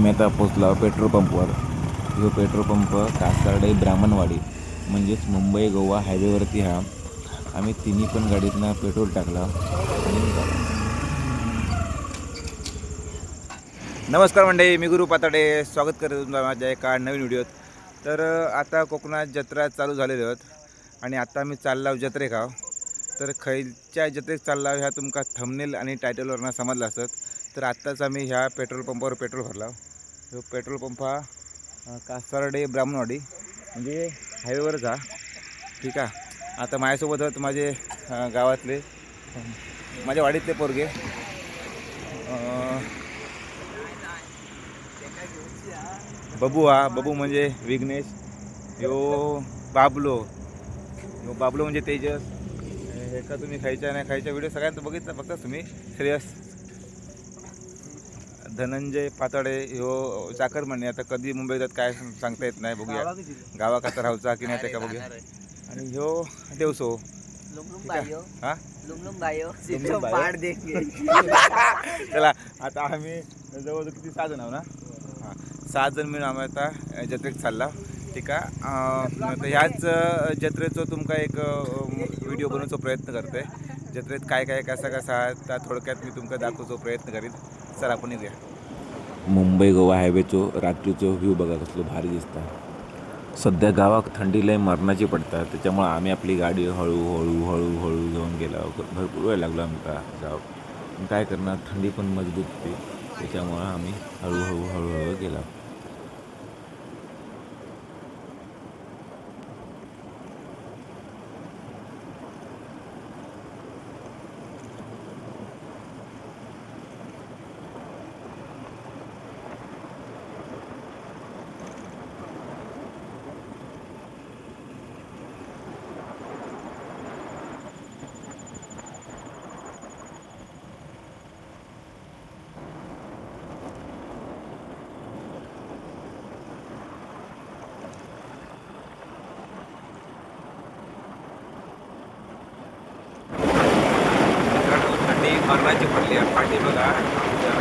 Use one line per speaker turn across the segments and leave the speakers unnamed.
आम्ही आता पोचलो पेट्रोल पंपवर. जो पेट्रोल पंप कासार्डे ब्राह्मणवाडी म्हणजेच मुंबई गोवा हायवेवरती हा. आम्ही तिन्ही पण गाडीतनं पेट्रोल टाकला. नमस्कार मंडळी मी गुरु पाताडे. स्वागत करतो तुमचा माझ्या एका नवीन व्हिडिओत. तर आता कोकणात जत्रा चालू झालेल्या आहेत. आणि आता मी चाललाव जत्रेक आहो तर खयच्या जत्रेक चालला ह्या तुमका थंबनेल आणि टायटलवरनं समजलं असत. तर आत्ताच आम्ही ह्या पेट्रोल पंपावर पेट्रोल भरला तो पेट्रोल पंप हा कासारडे ब्राह्मणवाडी. म्हणजे हायवेवरच हा ठीक आहे? आता माझ्यासोबत माझे गावातले माझ्या वाडीतले पोरगे. बबू हा. बबू म्हणजे विघ्नेश. यो बाबलो. यो बाबलो म्हणजे तेजस. हे का तुम्ही खायच्या नाही खायच्या व्हिडिओ सगळ्यांचं बघितला फक्त तुम्ही श्रेयस. धनंजय पाताडे ह्यो चाकर म्हणणे आता कधी मुंबईत काय सांगता येत नाही बघूया. आता राहूचा की नाही ते का बघूया. आणि ह्यो देवसो. हा? चला आता आम्ही जवळ किती सहा जण आहो ना? हां. सहा जण मिळून आम्ही आता जत्रेत चालला. ठीक आहे. ह्याच जत्रेचं तुमका एक व्हिडिओ बनवण्याचा प्रयत्न करतोय. जत्रेत काय काय कसा कसा आहे त्या थोडक्यात मी तुमका दाखवतो प्रयत्न करीन. चला आपण निघूया. मुंबई गोवा हायवेचो रात्रीचो व्ह्यू बघा कसलो भारी दिसता सध्या गावात थंडी लय मरणाची पडतात त्याच्यामुळे आम्ही आपली गाडी हळूहळू हळूहळू घेऊन गेलो. भरपूर वेळ लागलो आमचा जावं काय करणार थंडी पण मजबूत होती त्याच्यामुळं आम्ही हळूहळू हळूहळू गेला थंडी मरणाची पडली आहे. पाठी बघा. आमच्या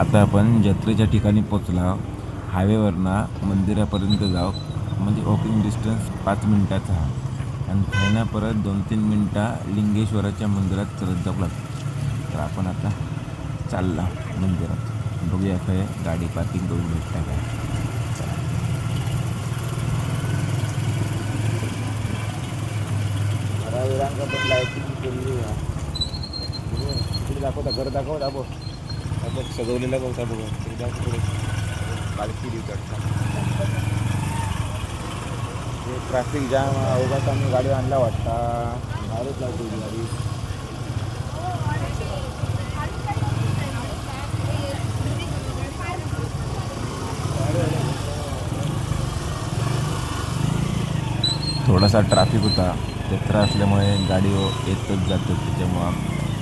आता आपण जत्रेच्या ठिकाणी पोचला हायवेवरनं मंदिरापर्यंत जाऊ. म्हणजे वॉकिंग डिस्टन्स पाच मिनिटाचा. हा आणि खायना परत दोन तीन मिनटं लिंगेश्वराच्या मंदिरात चलत जाऊ लागतो. तर आपण आता चालला. मंदिरात बघूया काय गाडी पार्किंग करून भेटता काय. चला. घराविरांका पण लायटिंग केली तिकडे दाखवता घर दाखव दाखव बघ सजवलेला बघता बघ. तिकडे. दाखव पुढे पालखी दिवसात ट्रॅफिक जाम अवघात आम्ही गाडी आणला वाटता. बाहेरच लागली गाडी. थोडासा ट्रॅफिक होता. जत्रा असल्यामुळे गाडी येतच जातं त्याच्यामुळं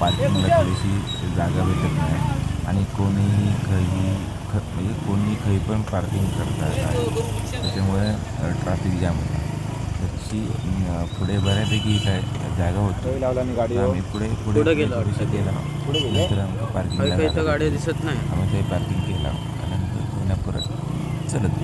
पार्किंगला थोडीशी जागा भेटत नाही. आणि कोणीही काही ख म्हणजे कोणी काही पण पार्किंग करता येत त्याच्यामुळे ट्रॅफिक जाम होता. त्याची पुढे बऱ्यापैकी काय जागा होती.
लावला गाडी
आम्ही पुढे पुढे
पुढं गेलो
थोडीशी. गेला? नंतर पार्किंग
दिसत नाही.
आम्ही काही पार्किंग केला. आणि नंतर पुन्हा परत चलत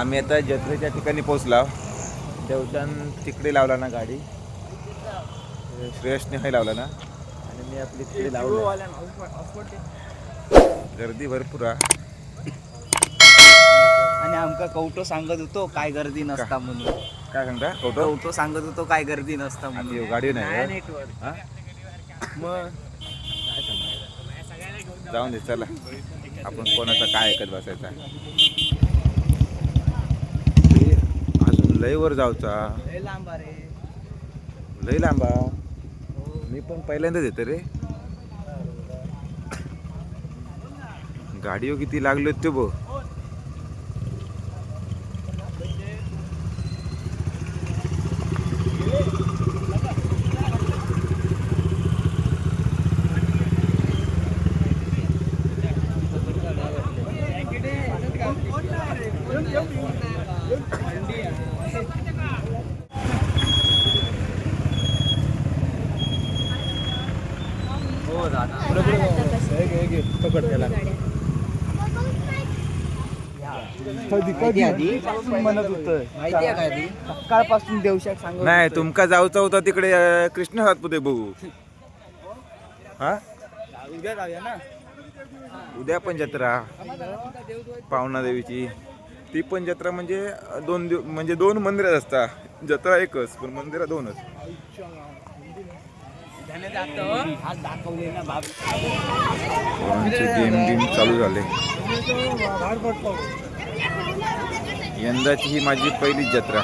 आम्ही आता जत्रेच्या ठिकाणी पोचला देवचान तिकडे लावला ना गाडी. श्रेयसने हे लावला ना. आणि मी आपली तिकडे लावला. गर्दी भरपूर
आणि आमका कवटो सांगत होतो काय गर्दी नसता म्हणून.
काय सांगता? फोटो
कवटो सांगत होतो काय गर्दी नसता म्हणून.
गाडी नाही
नेटवर्क?
हा? मग जाऊन दे चला. आपण कोणाचा काय ऐकत बसायचा हे अजून लय वर जाऊचा
लांब रे
लय लांबा मी पण पहिल्यांदाच येतो रे. गाडीवर किती लागलो ते बघ.
कधी कधी म्हणत होत. माहिती आहे का आधी? सकाळपासून देवशाक सांगत
नाही. तुमका जाऊचा होता तिकडे अं, कृष्ण सातपुते बघू. हा?
उद्या जाऊया ना.
उद्या पण जत्रा. पावना देवीची. ती पण जत्रा म्हणजे अं, दोन दिव म्हणजे दोन मंदिरात असतात जत्रा एकच पण मंदिरा दोनच.
त्याने जातो. आज दाखवले ना बाप
पोरांचे गेम गेम चालू झाले. यंदाची ही माझी पहिली जत्रा.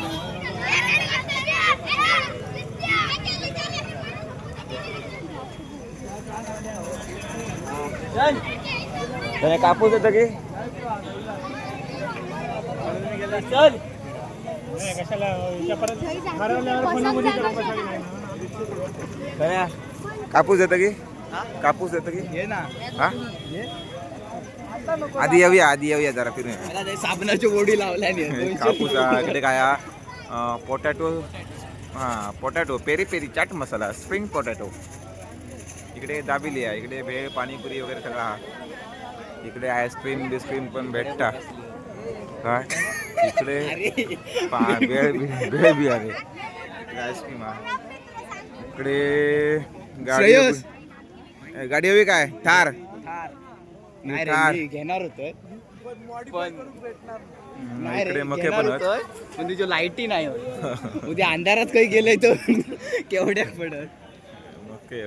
त्याने कापूस येतं की? कापूस येतं की? कापूस येतं की?
ना.
हा? आधी येऊया आधी येऊया जरा फिरून
साबणाची ओढी लावल्याने
कापूस इकडे काय पोटॅटो. हां potato peri peri chaat masala spring potato. इकडे दाबिली आहे इकडे भेळ पाणीपुरी वगैरे सगळं हा. इकडे आईस्क्रीम बिस्क्रीम पण भेटता. काय? इकडे पा- भेळ बी- भेळ बी आहे. इकडे आईस्क्रीम आहे इकडे गाडी
श्रेयस.
गाडी हवी काय? थार.
नाही रे
कार.
मी घेणार होतो पण नाही रे,
इकडे मके
घेणार
पण
होतो, पण तुझ्या लाईटी नाही होत. उद्या अंधारात काही गेलंय तो केवढ्या पडत
ओके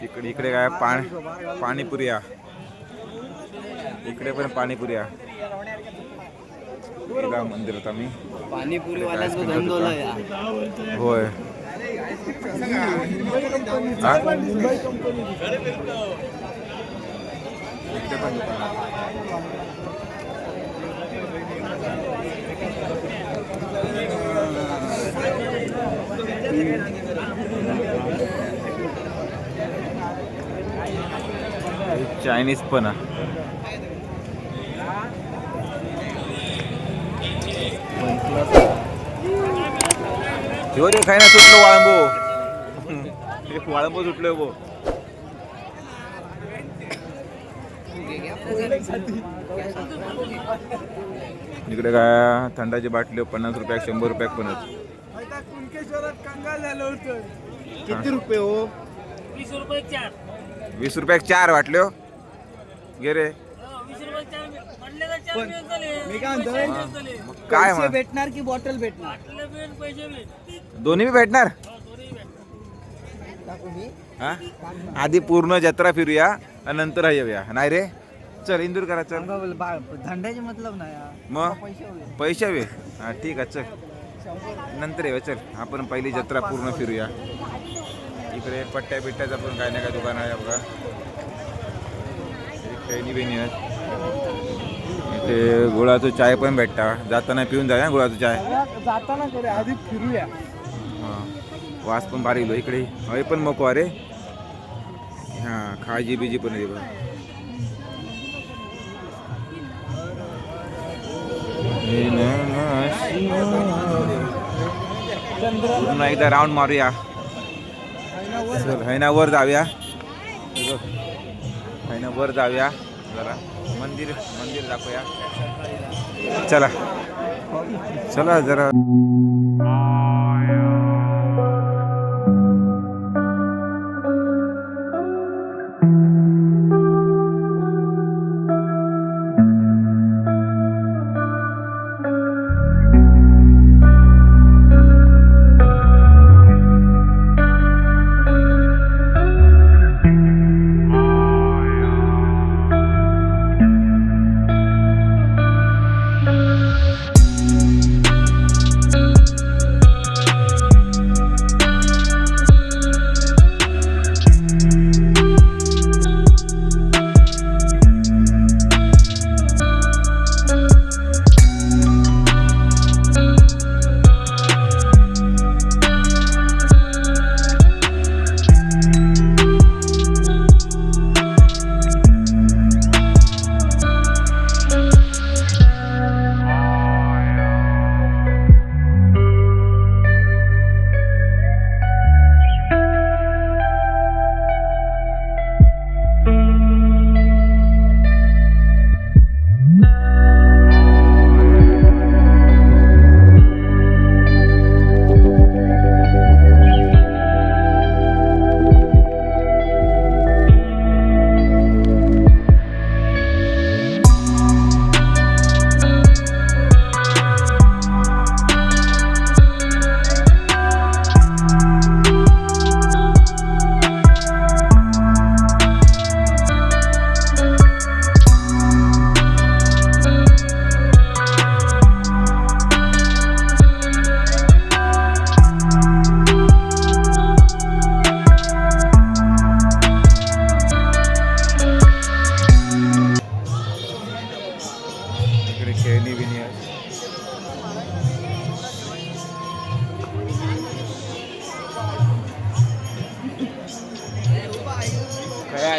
तिकडे इकडे काय पाणी पाणीपुऱ्या. इकडे पण पाणीपुऱ्या. गेला मंदिरात आम्ही.
पाणीपुरी वाल्याच
होय. हा? इकडे पण दुकान आहे. चायनीज पण रे खाय ना सुटलो वाळंबो. वाळंबो सुटलो बो इकडे काय थंडाची बाटली पन्नास रुपयाक शंभर रुपयाक पण.
किती रुपये हो?
वीस रुपयाक चार. वाटल्यो गे रे.
मी काय पैसे भेटणार की बॉटल भेटणार?
दोन्ही बी भेटणार? हा? आधी पूर्ण जत्रा फिरूया आणि नंतर हा येऊया. नाही रे? चल इंदूर करा चल.
धंद्याचे मतलब नाही.
मग?
पैसे हवे.
हा ठीक आहे चल. नंतर येऊया चल. आपण पहिली जत्रा पूर्ण फिरूया. इकडे पट्ट्या बिट्ट्याचं पण काय ना काय दुकान आहे बघा. खेळणी बिणी आहेत इथे गुळाचं चाय पण भेटता. जाताना पिऊन जाऊया ना गुळाचं चाय?
जाताना आधी फिरूया.
हां. वास पण भारी लो इकडे. हवे पण मको अरे. हां खाजी बिजी पण आहे बघा. पूर्ण पुन्हा एकदा राऊंड मारूया. हैना वर जाऊया. हैना वर जाऊया. जरा मंदिर मंदिर दाखवूया. चला. चला जरा.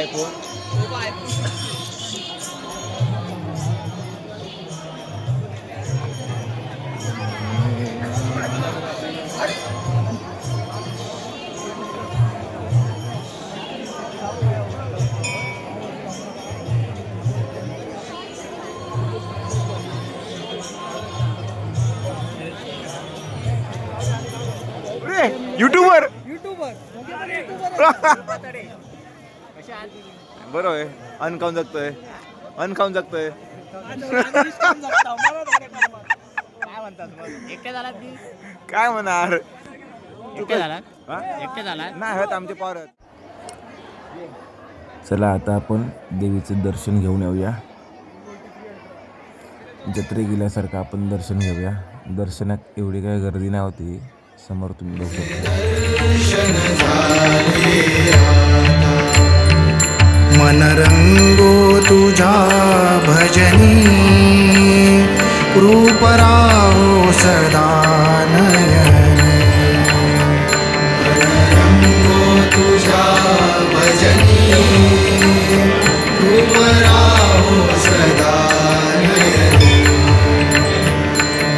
두부아 이. बरोबर आहे. अन्न खाऊन जगतोय. अन्न खाऊन जगतोय. काय म्हणणार हा? नाही होत आमचे पावरत चला आता आपण देवीचं दर्शन घेऊन येऊया. जत्रे गेल्यासारखं आपण दर्शन घेऊया. दर्शनात एवढी काही गर्दी नाही होती समोर तुम्ही बघू शकता.
मनरंगो तुझा भजनी रूप राहो सदा नयनी। मनरंगो तुझा भजनी रूप सदा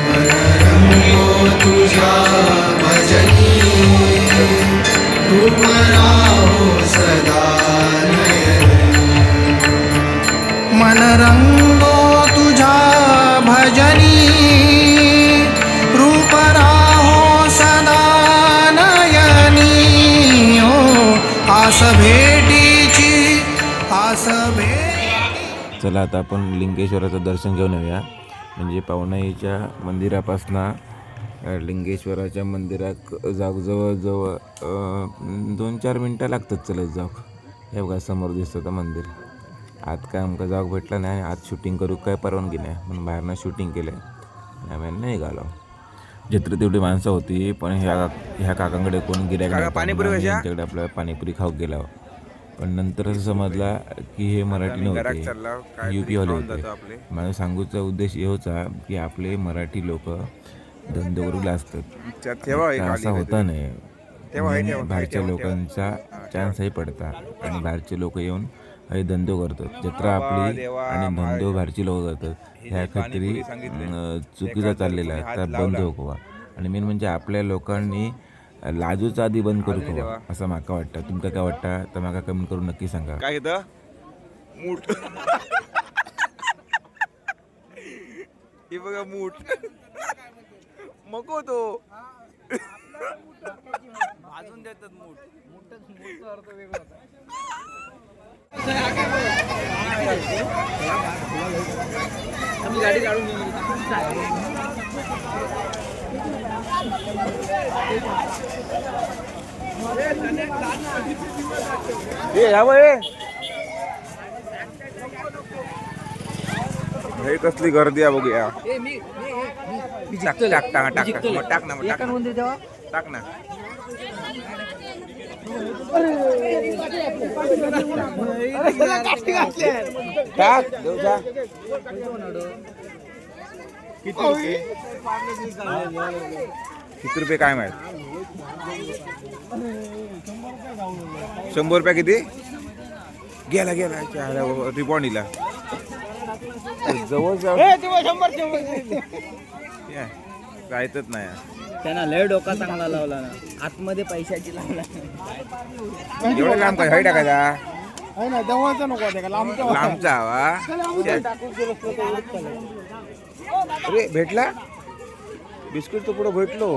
मनरंगो तुझा भजनी रूप राहो मन रंगो तुझा भजनी रूप राहो सदा नयनी। हो आस भेटीची आस भेटी
चला आता आपण लिंगेश्वराचं दर्शन घेऊन येऊया. म्हणजे पावणाईच्या मंदिरापासनं लिंगेश्वराच्या मंदिरात जाऊ जवळजवळ दोन चार मिनटं लागतात चलत जाऊ. हे बघा समोर दिसतं तर मंदिर. आत काय आमका जाऊ भेटलं नाही आत शूटिंग करू काय परवानगी नाही. म्हणून बाहेरनं शूटिंग केलं आणि आम्ही नाही घालो जत्रेत एवढी माणसं होती पण ह्या ह्या काकांकडे कोण गिऱ्हाईक पाणीपुरी त्यांच्याकडे आपल्याला पाणीपुरी खाऊ गेला पण नंतर असं समजला की हे मराठी नव्हते. युपी वाले होते. मला सांगूचा उद्देश हे होता की आपले मराठी लोक धंदे करू असतात असा होता नाही. बाहेरच्या लोकांचा चान्सही पडता. आणि बाहेरचे लोक येऊन हे धंदो करतात. जत्रा आपली आणि धंदो बाहेरची लोक करतात ह्या खात्री चुकीचा चाललेला आहे. तर बंद होवा आणि मेन म्हणजे आपल्या लोकांनी लाजूचा आधी बंद करू हवा असं माका वाटतं. तुमका काय वाटतं? तर माका कमेंट करून नक्की सांगा.
काय मूठ. हे बघा मूठ. मको तो. भाजून देतात मूठ.
ए यावं ए हे कसली गर्दी आहे बघूया टाक टाक टाक टाक टाक ना टाक ना. टाक देऊ. किती रुपये काय माहीत? शंभर रुपये किती? गेला गेला. रिबॉन्डीला जवळ जायचंच नाही.
त्यांना लय डोका चांगला लावला ना. आतमध्ये पैशाची लावला
एवढं लांब काय? हय टाकायचा?
आहे ना जवळचा नको होता का लांबचा
लांबचा हवा. अरे भेटला? बिस्किट तर पुढे भेटलो.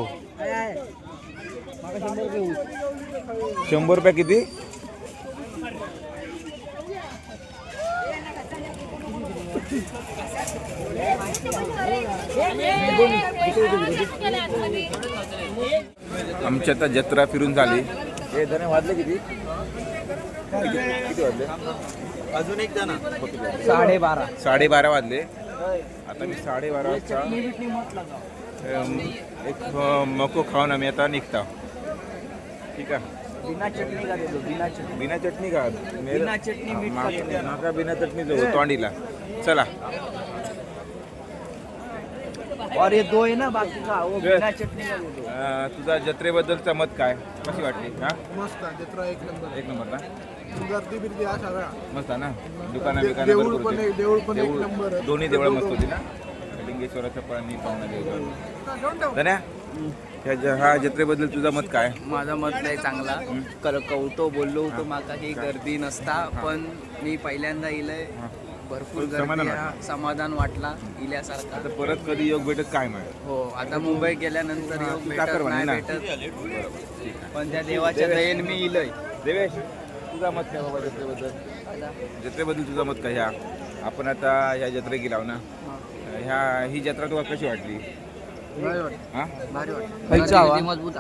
शंभर रुपये किती? आमची आता जत्रा फिरून झाली. हे धने वाजले किती? किती वाजले?
अजून एक जण
साडेबारा.
साडेबारा वाजले. आता मी साडेबारा वाजता एक मको खाऊन आम्ही आता निघता. ठीक आहे?
बिना चटणी का बिना चटणी.
बिना चटणी का
बिना चटणी,
बिना चटणी जाऊ तोंडीला. चला.
और ये दो है ना बाकी का वो बिना चटनी का दे दो.
अं, तुझा जत्रेबद्दलचं मत काय? कशी वाटली? हा?
मस्त आहे जत्रा एक नंबर
एक नंबर ना?
गर्दी बिर्दी सगळा
मस्त आहे ना? दुकानं
दे-
बिकानं
देऊळ
भरपूर
पण
होती.
एक- देऊळ पण एक
देऊळ-
नंबर आहे.
दोन्ही देवळं मस्त होती ना? लिंगेश्वराचं पाणी पाहुणा देवळ धन्या ह्या ज- हा जत्रेबद्दल तुझं मत काय?
माझा मत नाही चांगला. कर कवतो बोललो होतो माका ही गर्दी नसता पण मी पहिल्यांदा इलय. भरपूर गर्दी हा समाधान वाटला इल्यासारखा.
आता परत कधी योग भेटत काय मिळेल
हो आता मुंबई गेल्यानंतर योग भेटत नाही? भेटत. पण त्या देवाच्या दयेन मी इलय.
देवेश तुझा मत काय बाबा जत्रेबद्दल? जत्रेबद्दल तुझं मत काय? ह्या आपण आता ह्या जत्रे गेलाव ना? ह्या ही जत्रा तुला कशी वाटली?
मजबूत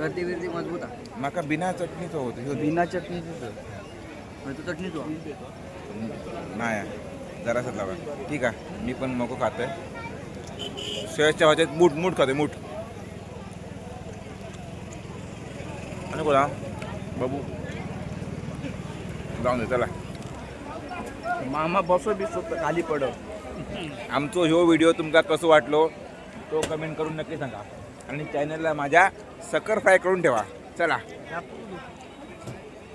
गर्दी बिर्दी मजबूत आहे.
माका बिना चटणीचं होतं.
बिना चटनी
म्हणजे तू चटणी तू
नाही. जरासं लावा. ठीक आहे. मी पण मको खातोय. शेळच्या भाज्यात मूठ मूठ खातोय मूठ. आणि बोला. बाबू. जाऊन दे चला.
मामा बसो बिसो तर खाली पडो
आमचो ह्यो व्हिडिओ तुमका कसो वाटलो तो कमेंट करून नक्की सांगा. आणि चॅनलला माझ्या सकर फ्राय करून ठेवा. चला.